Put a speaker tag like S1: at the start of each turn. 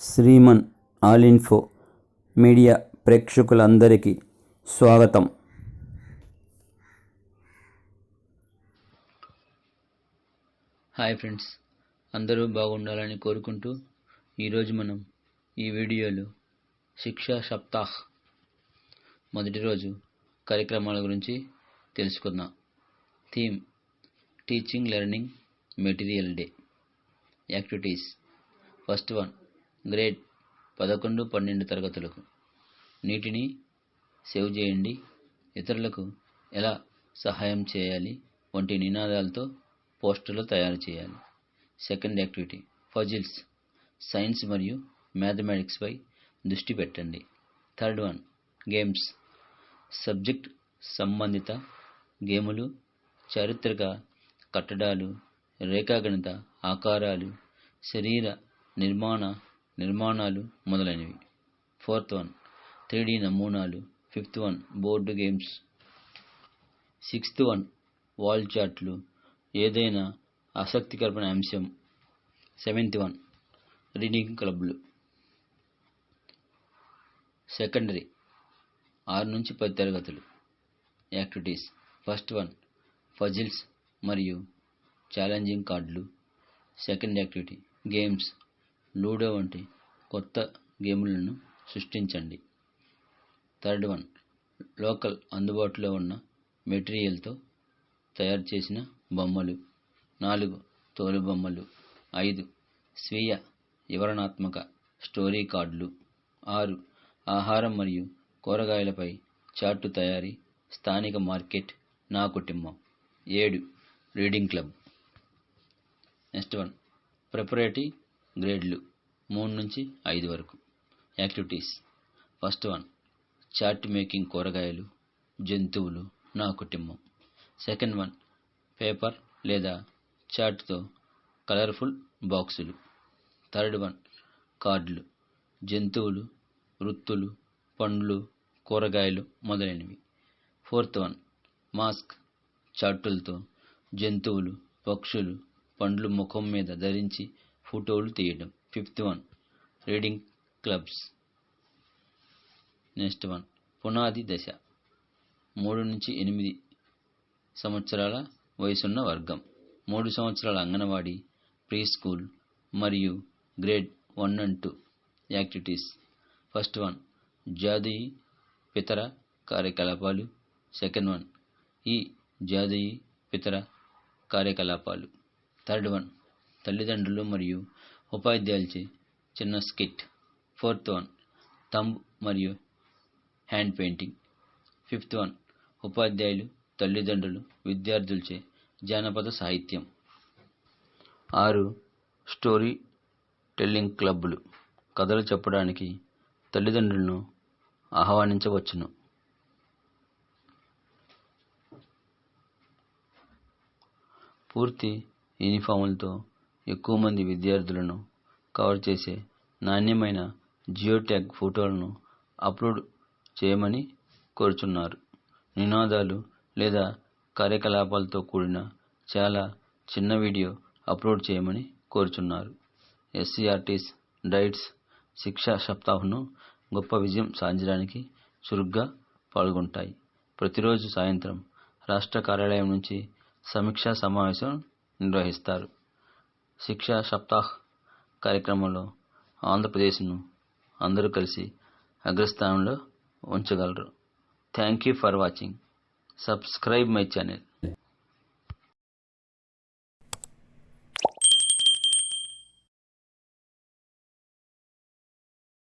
S1: Shriman all info media ప్రేక్షకులందరికీ స్వాగతం.
S2: Hi friends అందరూ బాగుండాలని కోరుకుంటూ ఈరోజు మనం ఈ వీడియోలో శిక్షా సప్తాహ్ మొదటి రోజు కార్యక్రమాల గురించి తెలుసుకుందాం. Theme teaching learning material day. Activities. First one grade పదకొండు పన్నెండు తరగతులకు. నీటిని సేవ్ చేయండి. ఇతరులకు ఎలా సహాయం చేయాలి? వంటి నినాదాలతో పోస్టర్లు తయారు చేయాలి. సెకండ్ యాక్టివిటీ ఫజిల్స్ సైన్స్ మరియు మ్యాథమెటిక్స్పై దృష్టి పెట్టండి. థర్డ్ వన్ గేమ్స్ సబ్జెక్ట్ సంబంధిత గేములు చారిత్రక కట్టడాలు రేఖాగణిత ఆకారాలు శరీర నిర్మాణ నిర్మాణాలు మొదలైనవి. ఫోర్త్ వన్ త్రీ నమూనాలు. Fifth one board games. Sixth one wall చార్ట్లు ఏదైనా ఆసక్తికరమైన అంశం. సెవెంత్ వన్ రీడింగ్ క్లబ్లు. సెకండరీ ఆరు నుంచి పది తరగతులు. యాక్టివిటీస్. ఫస్ట్ వన్ ఫజిల్స్ మరియు ఛాలెంజింగ్ కార్డులు. Second activity games. లూడో వంటి కొత్త గేములను సృష్టించండి. థర్డ్ వన్ లోకల్ అందుబాటులో ఉన్న మెటీరియల్తో తయారు చేసిన బొమ్మలు. నాలుగు తోలు బొమ్మలు. ఐదు స్వీయ వివరణాత్మక స్టోరీ కార్డులు. ఆరు ఆహారం మరియు కూరగాయలపై చార్టు తయారీ స్థానిక మార్కెట్ నా కుటుంబం. ఏడు reading club. Next one preparatory గ్రేడ్లు మూడు నుంచి ఐదు వరకు. Activities. First one chart making కూరగాయలు జంతువులు నా కుటుంబం. సెకండ్ వన్ పేపర్ లేదా చార్ట్తో కలర్ఫుల్ బాక్సులు. థర్డ్ వన్ కార్డులు. జంతువులు వృత్తులు పండ్లు కూరగాయలు మొదలైనవి. ఫోర్త్ వన్ మాస్క్ చార్టులతో జంతువులు పక్షులు పండ్లు ముఖం మీద ధరించి ఫోటోలు తీయడం. Fifth one reading clubs. Next one పునాది దశ. మూడు నుంచి ఎనిమిది సంవత్సరాల వయసున్న వర్గం. మూడు సంవత్సరాల అంగన్వాడీ ప్రీ స్కూల్ మరియు grade one and two activities. First one జాతీయ పితర కార్యకలాపాలు. సెకండ్ వన్ ఈ జాతీయ పితర కార్యకలాపాలు. థర్డ్ వన్ తల్లిదండ్రులు మరియు ఉపాధ్యాయులచే చిన్న స్కిట్ ఫోర్త్ వన్ థంబ్ మరియు హ్యాండ్ పెయింటింగ్ ఫిఫ్త్ వన్ ఉపాధ్యాయులు తల్లిదండ్రులు విద్యార్థులచే జానపద సాహిత్యం. ఆరు స్టోరీ టెల్లింగ్ క్లబ్బులు. కథలు చెప్పడానికి తల్లిదండ్రులను ఆహ్వానించవచ్చును. పూర్తి యూనిఫామ్లతో ఎక్కువ మంది విద్యార్థులను కవర్ చేసే నాణ్యమైన జియోట్యాగ్ ఫోటోలను అప్లోడ్ చేయమని కోరుచున్నారు. నినాదాలు లేదా కార్యకలాపాలతో కూడిన చాలా చిన్న వీడియో అప్లోడ్ చేయమని కోరుచున్నారు. ఎస్సీఆర్టీస్ డైట్స్ శిక్షా సప్తాహ్ను గొప్ప విజయం సాధించడానికి చురుగ్గా పాల్గొంటాయి. ప్రతిరోజు సాయంత్రం రాష్ట్ర కార్యాలయం నుంచి సమీక్షా సమావేశం నిర్వహిస్తారు. శిక్షా సప్తాహ్ కార్యక్రమంలో ఆంధ్రప్రదేశ్ను అందరూ కలిసి అగ్రస్థానంలో ఉంచగలరు. Thank you for watching subscribe my channel